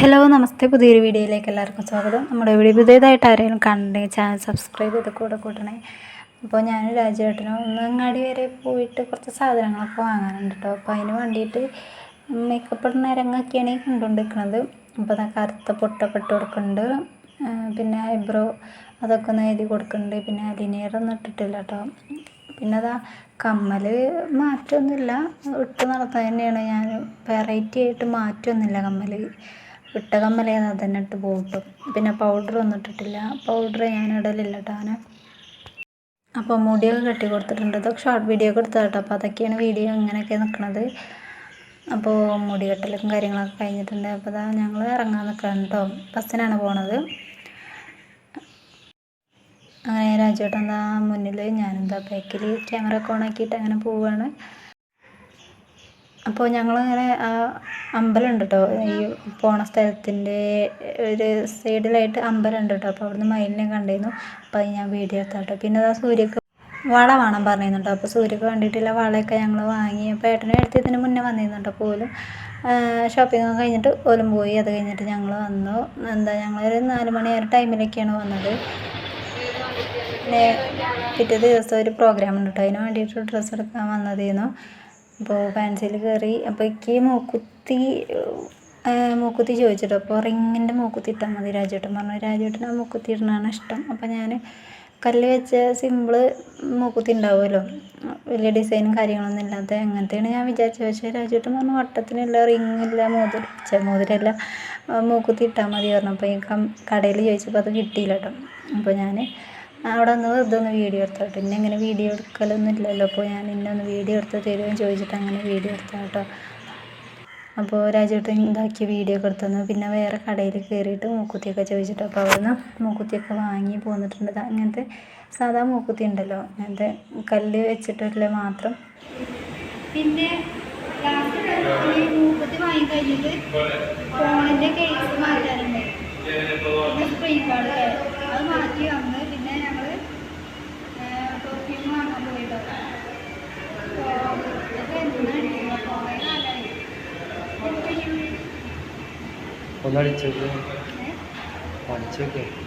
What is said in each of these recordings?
Hello നമസ്തേ. പുതിയൊരു വീഡിയോയിലേക്ക് എല്ലാവർക്കും സ്വാഗതം. നമ്മുടെ വീഡിയോ പുതിയതായിട്ട് ആരെങ്കിലും കണ്ടെങ്കിൽ ചാനൽ സബ്സ്ക്രൈബ് ചെയ്ത് കൂടെ കൂട്ടണേ. അപ്പോൾ ഞാൻ രാജുവേട്ടനും ഒന്ന് അങ്ങാടി വരെ പോയിട്ട് കുറച്ച് സാധനങ്ങളൊക്കെ വാങ്ങാനുണ്ട് കേട്ടോ. അപ്പോൾ അതിന് വേണ്ടിയിട്ട് മേക്കപ്പ് ഇടുന്ന രംഗൊക്കെയാണ് ഈ കണ്ടുകൊണ്ടിരിക്കുന്നത് അപ്പോൾ അതാ കറുത്ത പൊട്ടൊക്കെ ഇട്ട് കൊടുക്കുന്നുണ്ട്. പിന്നെ ഐബ്രോ അതൊക്കെ ഒന്ന് എഴുതി കൊടുക്കുന്നുണ്ട്. പിന്നെ അലിനിയർ ഒന്നും ഇട്ടിട്ടില്ല കേട്ടോ. പിന്നെ അതാ കമ്മൽ മാറ്റമൊന്നുമില്ല ഇട്ട് നടത്താൻ തന്നെയാണ്. ഞാൻ വെറൈറ്റി ആയിട്ട് മാറ്റമൊന്നുമില്ല കമ്മൽ ഇട്ട കമ്മൽ ഏതാ തന്നെ ഇട്ട് പോട്ടും. പിന്നെ പൗഡർ ഒന്നും ഇട്ടിട്ടില്ല. പൗഡർ ഞാൻ ഇടലില്ല കേട്ടോ അങ്ങനെ. അപ്പോൾ മുടിയൊക്കെ കെട്ടി കൊടുത്തിട്ടുണ്ട്. ഇതൊക്കെ ഷോർട്ട് വീഡിയോ ഒക്കെ എടുത്തത് കേട്ടോ അപ്പോൾ അതൊക്കെയാണ് വീഡിയോ ഇങ്ങനെയൊക്കെ നിൽക്കുന്നത് അപ്പോൾ മുടി കെട്ടലും കാര്യങ്ങളൊക്കെ കഴിഞ്ഞിട്ടുണ്ട്. അപ്പോൾ അതാ ഞങ്ങൾ ഇറങ്ങാൻ നിൽക്കണം കേട്ടോ ബസ്സിനാണ് പോണത്. അങ്ങനെ രാജുവേട്ടൻ എന്താ മുന്നിൽ ഞാനെന്താ ബാക്കിൽ ക്യാമറ ഒക്കെ ഓണാക്കിയിട്ട് അങ്ങനെ പോവുകയാണ് അപ്പോൾ ഞങ്ങളിങ്ങനെ ആ അമ്പലമുണ്ട് കേട്ടോ ഈ പോണ സ്ഥലത്തിന്റെ ഒരു സൈഡിലായിട്ട് അമ്പലമുണ്ട് കേട്ടോ അപ്പോൾ അവിടുന്ന് മയിലിനെ കണ്ടിരുന്നു. അപ്പോൾ അത് ഞാൻ വീഡിയോ എടുത്താ കേട്ടോ പിന്നെ അതാ സൂര്യക്ക് വള വേണം പറഞ്ഞിരുന്നു കേട്ടോ അപ്പോൾ സൂര്യക്ക് വേണ്ടിയിട്ടുള്ള വളയൊക്കെ ഞങ്ങൾ വാങ്ങി. അപ്പോൾ ഏട്ടനും എടുത്തതിന് മുന്നേ വന്നിരുന്നുണ്ടോ പോലും. ഷോപ്പിംഗ് കഴിഞ്ഞിട്ട് പോലും പോയി. അത് കഴിഞ്ഞിട്ട് ഞങ്ങൾ വന്നു. എന്താ ഞങ്ങളൊരു നാല് മണി ആ ടൈമിലൊക്കെയാണ് വന്നത്. പിന്നെ പിറ്റേ ദിവസം ഒരു പ്രോഗ്രാം ഉണ്ട് കേട്ടോ അതിന് വേണ്ടിയിട്ട് ഡ്രസ്സ് എടുക്കാൻ വന്നതായിരുന്നു അപ്പോൾ ഫാൻസിയിൽ കയറി അപ്പോൾ എനിക്ക് മൂക്കുത്തി മൂക്കുത്തി ചോദിച്ചിട്ടു അപ്പോൾ റിങ്ങിന്റെ മൂക്കുത്തി ഇട്ടാൽ മതി രാജേട്ടൻ പറഞ്ഞു. രാജേട്ടന് മൂക്കുത്തി ഇടുന്നതാണ് ഇഷ്ടം. അപ്പോൾ ഞാൻ കല്ല് വെച്ച സിമ്പിൾ മൂക്കുത്തി ഉണ്ടാവുമല്ലോ വലിയ ഡിസൈനും കാര്യങ്ങളൊന്നും ഇല്ലാത്ത അങ്ങനത്തെയാണ് ഞാൻ വിചാരിച്ചത്. പക്ഷേ രാജേട്ടൻ പറഞ്ഞു വട്ടത്തിനില്ല റിങ്ങില്ല മോതിര മോതിരല്ല. മൂക്കുത്തി ഇട്ടാൽ മതി പറഞ്ഞു. അപ്പോൾ ഈ കടയിൽ ചോദിച്ചപ്പോൾ അത് കിട്ടിയില്ല കേട്ടോ അപ്പോൾ ഞാൻ അവിടെ ഒന്ന് വെറുതെ ഒന്ന് വീഡിയോ എടുത്തോട്ടെ ഇന്നെ ഇങ്ങനെ വീഡിയോ എടുക്കലൊന്നും ഇല്ലല്ലോ. അപ്പോൾ ഞാൻ ഇന്നെ ഒന്ന് വീഡിയോ എടുത്ത് തരുമോ ചോദിച്ചിട്ട് അങ്ങനെ വീഡിയോ എടുത്താട്ടോ അപ്പോൾ രാജേട്ടൻ ഇതാക്കിയ വീഡിയോ ഒക്കെ എടുത്തു പിന്നെ വേറെ കടയിൽ കയറിയിട്ട് മൂക്കുത്തിയൊക്കെ ചോദിച്ചിട്ട് അപ്പോൾ അവിടുന്ന് മൂക്കുത്തിയൊക്കെ വാങ്ങി പോന്നിട്ടുണ്ട്. അങ്ങനത്തെ സാധാ മൂക്കുത്തി ഉണ്ടല്ലോ. അങ്ങനത്തെ കല്ല് വെച്ചിട്ടുള്ള മാത്രം. പിന്നെ വാങ്ങി ഫോണിന്റെ കേസ് മാറ്റാനുണ്ട് അത് മാറ്റി വന്ന് 고나리 쪽에 네. 많이 적게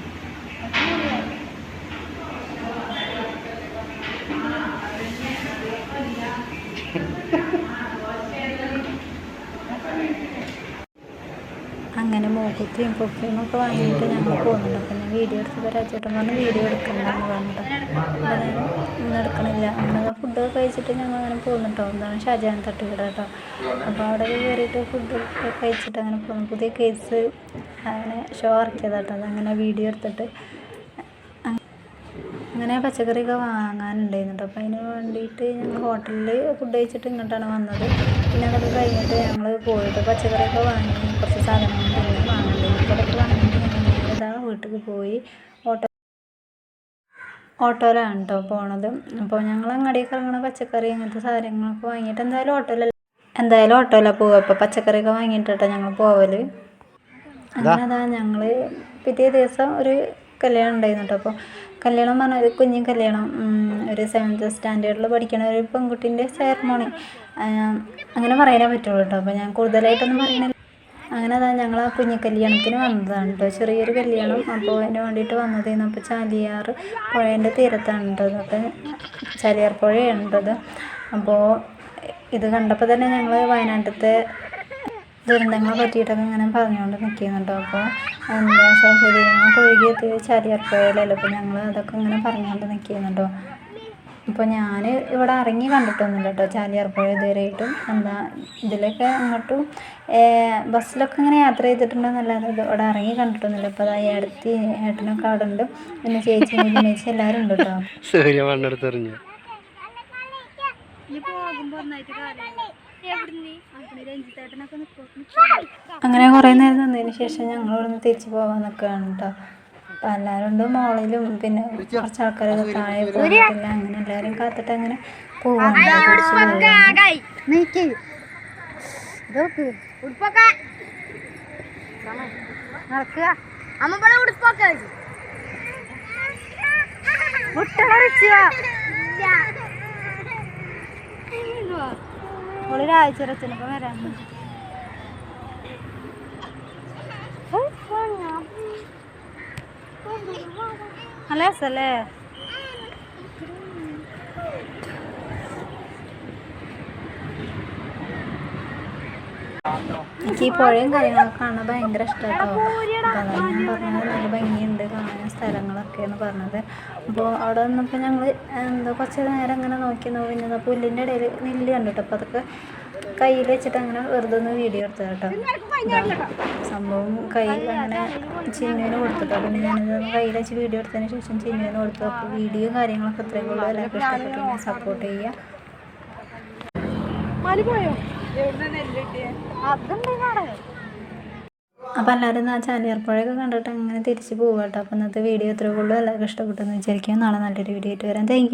അങ്ങനെ മൂക്കുത്തിയും പെർഫ്യൂമും ഒക്കെ വാങ്ങിയിട്ട് ഞങ്ങൾ പോകുന്നുണ്ട് പിന്നെ ഞാൻ വീഡിയോ എടുത്തപ്പോൾ രാജേട്ടൻ പറഞ്ഞു വീഡിയോ എടുക്കണ്ടെന്ന് പറഞ്ഞിട്ട്. ഒന്നും എടുക്കണില്ല. അങ്ങനെ ഫുഡൊക്കെ കഴിച്ചിട്ട് ഞങ്ങൾ അങ്ങനെ പോകുന്നുണ്ടോ എന്താണ് ഷാജഹാൻ തട്ടുകട കേട്ടോ. അപ്പോൾ അവിടെ കയറിയിട്ട് ഫുഡ് കഴിച്ചിട്ട് അങ്ങനെ പോകുന്നു പുതിയ കേസ് അങ്ങനെ ഷോ ഇറക്കിയതാട്ടോ അതങ്ങനെ വീഡിയോ എടുത്തിട്ട് അങ്ങനെ പച്ചക്കറിയൊക്കെ വാങ്ങാനുണ്ടായിരുന്നു കേട്ടോ അപ്പോൾ അതിന് വേണ്ടിയിട്ട് ഞങ്ങൾ ഹോട്ടലിൽ ഫുഡ് കഴിച്ചിട്ട് ഇങ്ങോട്ടാണ് വന്നത്. പിന്നെ അതൊക്കെ കഴിഞ്ഞിട്ട് ഞങ്ങൾ പോയിട്ട് പച്ചക്കറിയൊക്കെ വാങ്ങി കുറച്ച് സാധനങ്ങൾ വാങ്ങാനുണ്ടായിരുന്നു. അപ്പോൾ അതൊക്കെ വാങ്ങിയിട്ട് ഞങ്ങൾ ഇതാ വീട്ടിൽ പോയി. ഓട്ടോ ഓട്ടോയിലാണ് കേട്ടോ പോണത്. അപ്പോൾ ഞങ്ങൾ അങ്ങാടിയൊക്കെ ഇറങ്ങുന്ന പച്ചക്കറി അങ്ങനത്തെ സാധനങ്ങളൊക്കെ വാങ്ങിയിട്ട് എന്തായാലും ഓട്ടോയിലല്ല എന്തായാലും ഓട്ടോയിലാണ് പോവുക അപ്പോൾ പച്ചക്കറിയൊക്കെ വാങ്ങിയിട്ട് കേട്ടോ ഞങ്ങൾ പോവൽ അങ്ങനെ അതാ ഞങ്ങൾ പിറ്റേ ദിവസം ഒരു കല്യാണം ഉണ്ടായിരുന്നു കേട്ടോ അപ്പോൾ കല്യാണം പറഞ്ഞാൽ ഒരു കുഞ്ഞു കല്യാണം ഒരു സെവൻത്ത് സ്റ്റാൻഡേർഡിൽ പഠിക്കണ ഒരു പെൺകുട്ടീന്റെ സെറമോണി അങ്ങനെ പറയാനേ പറ്റുള്ളൂ കേട്ടോ അപ്പോൾ ഞാൻ കൂടുതലായിട്ടൊന്നും പറയണില്ല അങ്ങനെ അതാ ഞങ്ങൾ ആ കുഞ്ഞു കല്യാണത്തിന് വന്നതാണ് കേട്ടോ ചെറിയൊരു കല്യാണം അപ്പോൾ അതിന് വേണ്ടിയിട്ട് വന്നതായിരുന്നു അപ്പോൾ ചാലിയാർ പുഴേന്റെ തീരത്താണ് കേട്ടോ അപ്പോൾ ചാലിയാർ പുഴയാണ് അപ്പോൾ ഇത്. കണ്ടപ്പോൾ തന്നെ ഞങ്ങൾ വയനാട്ടിലത്തെ ദുരന്തങ്ങളെ പറ്റിയിട്ടൊക്കെ ഇങ്ങനെ പറഞ്ഞുകൊണ്ട് നിൽക്കുന്നുണ്ടോ അപ്പോൾ എന്താ ശരീരങ്ങളൊക്കെ ഒഴുകിയെത്തിയ ചാലിയർപ്പുഴയിലല്ലോ അപ്പോൾ ഞങ്ങൾ അതൊക്കെ ഇങ്ങനെ പറഞ്ഞുകൊണ്ട് നിൽക്കുന്നുണ്ടോ അപ്പോൾ ഞാൻ ഇവിടെ ഇറങ്ങി കണ്ടിട്ടൊന്നുമില്ല കേട്ടോ ചാലിയാർപ്പുഴ ഇതുവരെയായിട്ടും. എന്താ ഇതിലൊക്കെ അങ്ങോട്ടും ബസ്സിലൊക്കെ ഇങ്ങനെ യാത്ര ചെയ്തിട്ടുണ്ടെന്നല്ലാതെ ഇത് ഇവിടെ ഇറങ്ങി കണ്ടിട്ടൊന്നുമില്ല. അപ്പോൾ അതായത് ഏടത്തി ഏട്ടനൊക്കെ അവിടെ ഉണ്ട്. പിന്നെ ചേച്ചി ചേച്ചി എല്ലാവരും ഉണ്ട് കേട്ടോ സൂര്യ മണ്ണെടുത്തെറിഞ്ഞു ഇനി അങ്ങനെ കുറേ നേരം നിന്നതിന് ശേഷം ഞങ്ങൾ ഇവിടുന്ന് തിരിച്ചു പോകാൻ നിൽക്കുകയാണ് കേട്ടോ അപ്പം എല്ലാവരും ഉണ്ട് മോളിലും പിന്നെ കുറച്ച് ആൾക്കാരൊക്കെ താഴെ പോയിട്ടില്ല അങ്ങനെ എല്ലാവരും കാത്തിട്ട് അങ്ങനെ പോവാണ് ഓൾ രാജച്ചിറച്ചനൊപ്പം വരാൻ നല്ല രസല്ലേ എനിക്ക് ഈ പുഴയും കാര്യങ്ങളൊക്കെ കാണാൻ ഭയങ്കര ഇഷ്ടമായിട്ടോ ഞാൻ പറഞ്ഞത് നല്ല ഭംഗിയുണ്ട് കാണാൻ സ്ഥലങ്ങളൊക്കെ എന്ന് പറഞ്ഞത്. അപ്പോൾ അവിടെ നിന്നപ്പോൾ ഞങ്ങൾ എന്തോ കുറച്ച് നേരം അങ്ങനെ നോക്കി പിന്നെ പുല്ലിന്റെ ഇടയിൽ നെല്ല് കണ്ടിട്ടോ അപ്പോൾ അതൊക്കെ കയ്യിൽ വെച്ചിട്ട് അങ്ങനെ വെറുതെ ഒന്ന് വീഡിയോ എടുത്തത് കേട്ടോ സംഭവം കയ്യിൽ അങ്ങനെ ചിന്നുവിന് കൊടുത്തിട്ടോ. പിന്നെ ഞാനിത് കയ്യിൽ വെച്ച് വീഡിയോ എടുത്തതിന് ശേഷം ചിന്നുവിന് കൊടുത്തു. അപ്പോൾ വീഡിയോ കാര്യങ്ങളൊക്കെ ഇത്രയും കൂടുതൽ എല്ലാവർക്കും ഇഷ്ടപ്പെട്ടു. സപ്പോർട്ട് ചെയ്യുക. അപ്പോൾ എല്ലാവരും ആ ചാലിയാർപ്പുഴയൊക്കെ കണ്ടിട്ട് അങ്ങനെ തിരിച്ച് പോകാം കേട്ടോ. ഇന്നത്തെ വീഡിയോ ഇത്രയേ ഉള്ളൂ. എല്ലാവർക്കും ഇഷ്ടപ്പെട്ടെന്ന് വിചാരിക്കും നാളെ നല്ലൊരു വീഡിയോ ആയിട്ട് വരാം. താങ്ക്